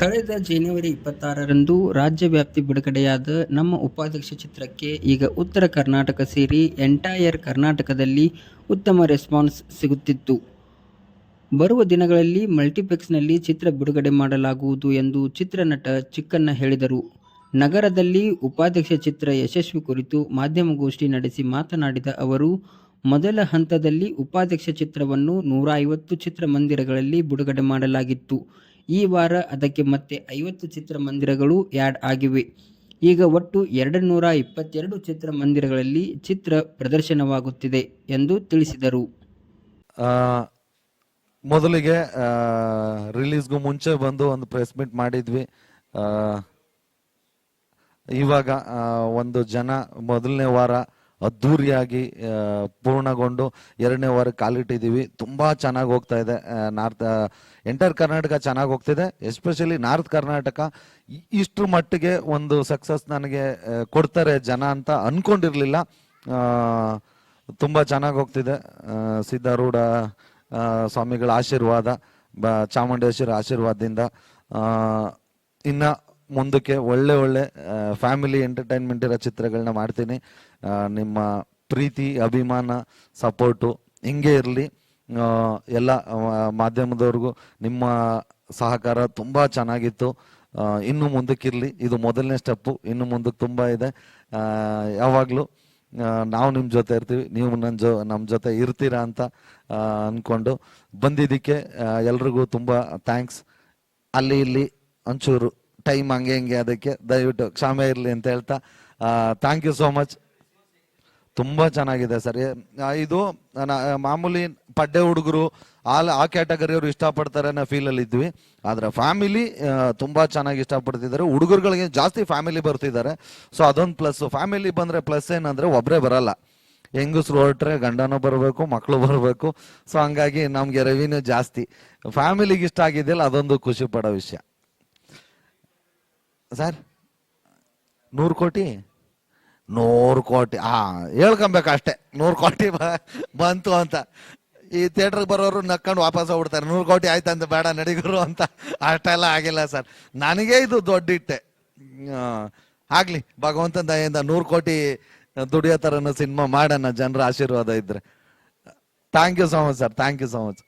ಕಳೆದ ಜನವರಿ ಇಪ್ಪತ್ತಾರರಂದು ರಾಜ್ಯವ್ಯಾಪ್ತಿ ಬಿಡುಗಡೆಯಾದ ನಮ್ಮ ಉಪಾಧ್ಯಕ್ಷ ಚಿತ್ರಕ್ಕೆ ಈಗ ಉತ್ತರ ಕರ್ನಾಟಕ ಸೇರಿ ಎಂಟೈರ್ ಕರ್ನಾಟಕದಲ್ಲಿ ಉತ್ತಮ ರೆಸ್ಪಾನ್ಸ್ ಸಿಗುತ್ತಿತ್ತು. ಬರುವ ದಿನಗಳಲ್ಲಿ ಮಲ್ಟಿಪ್ಲೆಕ್ಸ್ನಲ್ಲಿ ಚಿತ್ರ ಬಿಡುಗಡೆ ಮಾಡಲಾಗುವುದು ಎಂದು ಚಿತ್ರನಟ ಚಿಕ್ಕಣ್ಣ ಹೇಳಿದರು. ನಗರದಲ್ಲಿ ಉಪಾಧ್ಯಕ್ಷ ಚಿತ್ರ ಯಶಸ್ವಿ ಕುರಿತು ಮಾಧ್ಯಮಗೋಷ್ಠಿ ನಡೆಸಿ ಮಾತನಾಡಿದ ಅವರು, ಮೊದಲ ಹಂತದಲ್ಲಿ ಉಪಾಧ್ಯಕ್ಷ ಚಿತ್ರವನ್ನು ನೂರ ಐವತ್ತು ಚಿತ್ರಮಂದಿರಗಳಲ್ಲಿ ಬಿಡುಗಡೆ ಮಾಡಲಾಗಿತ್ತು. ಈ ವಾರ ಅದಕ್ಕೆ ಮತ್ತೆ ಐವತ್ತು ಚಿತ್ರಮಂದಿರಗಳು ಆ್ಯಡ್ ಆಗಿವೆ. ಈಗ ಒಟ್ಟು ಎರಡು ನೂರ ಇಪ್ಪತ್ತೆರಡು ಚಿತ್ರಮಂದಿರಗಳಲ್ಲಿ ಚಿತ್ರ ಪ್ರದರ್ಶನವಾಗುತ್ತಿದೆ ಎಂದು ತಿಳಿಸಿದರು. ಮೊದಲಿಗೆ ರಿಲೀಸ್ಗೂ ಮುಂಚೆ ಬಂದು ಒಂದು ಪ್ರೆಸ್ ಮೀಟ್ ಮಾಡಿದ್ವಿ. ಇವಾಗ ಒಂದು ಜನ ಮೊದಲನೇ ವಾರ ಅದ್ದೂರಿಯಾಗಿ ಆ, ಪೂರ್ಣಗೊಂಡು ಎರಡನೇ ವಾರ ಕಾಲಿಟ್ಟಿದ್ದೀವಿ. ತುಂಬ ಚೆನ್ನಾಗಿ ಹೋಗ್ತಾ ಇದೆ. ನಾರ್ತ್ ಎಂಟರ್ ಕರ್ನಾಟಕ ಚೆನ್ನಾಗಿ ಹೋಗ್ತಿದೆ. ಎಸ್ಪೆಷಲಿ ನಾರ್ತ್ ಕರ್ನಾಟಕ ಇಷ್ಟು ಮಟ್ಟಿಗೆ ಒಂದು ಸಕ್ಸಸ್ ನನಗೆ ಕೊಡ್ತಾರೆ ಜನ ಅಂತ ಅಂದ್ಕೊಂಡಿರಲಿಲ್ಲ ತುಂಬ ಚೆನ್ನಾಗಿ ಹೋಗ್ತಿದೆ. ಸಿದ್ಧಾರೂಢ ಸ್ವಾಮಿಗಳ ಆಶೀರ್ವಾದ ಬ ಚಾಮುಂಡೇಶ್ವರಿ ಆಶೀರ್ವಾದದಿಂದ. ಇನ್ನ ಮುಂದಕ್ಕೆ ಒಳ್ಳೆ ಒಳ್ಳೆ ಫ್ಯಾಮಿಲಿ ಎಂಟರ್ಟೈನ್ಮೆಂಟ್ ಇರೋ ಚಿತ್ರಗಳನ್ನ ಮಾಡ್ತೀನಿ. ನಿಮ್ಮ ಪ್ರೀತಿ, ಅಭಿಮಾನ, ಸಪೋರ್ಟು ಹಿಂಗೆ ಇರಲಿ. ಎಲ್ಲ ಮಾಧ್ಯಮದವ್ರಿಗೂ ನಿಮ್ಮ ಸಹಕಾರ ತುಂಬ ಚೆನ್ನಾಗಿತ್ತು. ಇನ್ನು ಮುಂದಕ್ಕಿರಲಿ. ಇದು ಮೊದಲನೇ ಸ್ಟೆಪ್ಪು. ಇನ್ನು ಮುಂದಕ್ಕೆ ತುಂಬ ಇದೆ. ಯಾವಾಗಲೂ ನಾವು ನಿಮ್ಮ ಜೊತೆ ಇರ್ತೀವಿ. ನೀವು ನನ್ನ ಜೊ ನಮ್ಮ ಜೊತೆ ಇರ್ತೀರಾ ಅಂತ ಅಂದ್ಕೊಂಡು ಬಂದಿದ್ದಕ್ಕೆ ಎಲ್ರಿಗೂ ತುಂಬ ಥ್ಯಾಂಕ್ಸ್ ಅಲ್ಲಿ ಇಲ್ಲಿ, ಒಂಚೂರು ಟೈಮ್ ಹಂಗೆ ಹಿಂಗೆ ಅದಕ್ಕೆ ದಯವಿಟ್ಟು ಕ್ಷಮೆ ಇರಲಿ ಅಂತ ಹೇಳ್ತಾ ಥ್ಯಾಂಕ್ ಯು ಸೋ ಮಚ್ ತುಂಬ ಚೆನ್ನಾಗಿದೆ ಸರ್. ಇದು ಮಾಮೂಲಿ ಪಡ್ಡೆ ಹುಡುಗರು ಆಲ್ ಆ ಕ್ಯಾಟಗರಿಯವರು ಇಷ್ಟಪಡ್ತಾರೆ ಅನ್ನೋ ಫೀಲಲ್ಲಿ ಇದ್ವಿ. ಆದರೆ ಫ್ಯಾಮಿಲಿ ತುಂಬ ಚೆನ್ನಾಗಿ ಇಷ್ಟಪಡ್ತಿದ್ದಾರೆ. ಹುಡುಗರುಗಳಿಗೆ ಜಾಸ್ತಿ ಫ್ಯಾಮಿಲಿ ಬರ್ತಿದ್ದಾರೆ. ಸೊ ಅದೊಂದು ಪ್ಲಸ್ ಫ್ಯಾಮಿಲಿ ಬಂದರೆ ಪ್ಲಸ್ ಏನಂದರೆ ಒಬ್ಬರೇ ಬರಲ್ಲ. ಹೆಂಗಸ್ರು ಹೊರಟ್ರೆ ಗಂಡನೂ ಬರಬೇಕು ಮಕ್ಕಳು ಬರಬೇಕು. ಸೊ ಹಂಗಾಗಿ ನಮಗೆ ರೆವಿನ್ಯೂ ಜಾಸ್ತಿ. ಫ್ಯಾಮಿಲಿಗೆ ಇಷ್ಟ ಆಗಿದೆಯಲ್ಲ ಅದೊಂದು ಖುಷಿ ಪಡೋ ವಿಷಯ. ಸರ್, ನೂರು ಕೋಟಿ? ನೂರು ಕೋಟಿ. ಆ, ಹೇಳ್ಕೊಬೇಕು ಅಷ್ಟೇ. ನೂರು ಕೋಟಿ ಬಂತು ಅಂತ. ಈ ಥಿಯೇಟ್ರಿಗೆ ಬರೋರು ನಕ್ಕೊಂಡು ವಾಪಸ್ ಹೋಗ್ಬಿಡ್ತಾರೆ. ನೂರು ಕೋಟಿ ಆಯ್ತು ಅಂತ ಬೇಡ ನಡಿಗರು ಅಂತ. ಅಷ್ಟೆಲ್ಲ ಆಗಿಲ್ಲ ಸರ್. ನನಗೆ ಇದು ದೊಡ್ಡ ಇಟ್ಟೆ ಆಗ್ಲಿ ಭಗವಂತನ ದಯೆಯಿಂದ ನೂರು ಕೋಟಿ ದುಡಿಯೋ ಥರನ ಸಿನಿಮಾ ಮಾಡೋಣ. ಜನರ ಆಶೀರ್ವಾದ ಇದ್ರೆ. Thank you so much sir thank you so much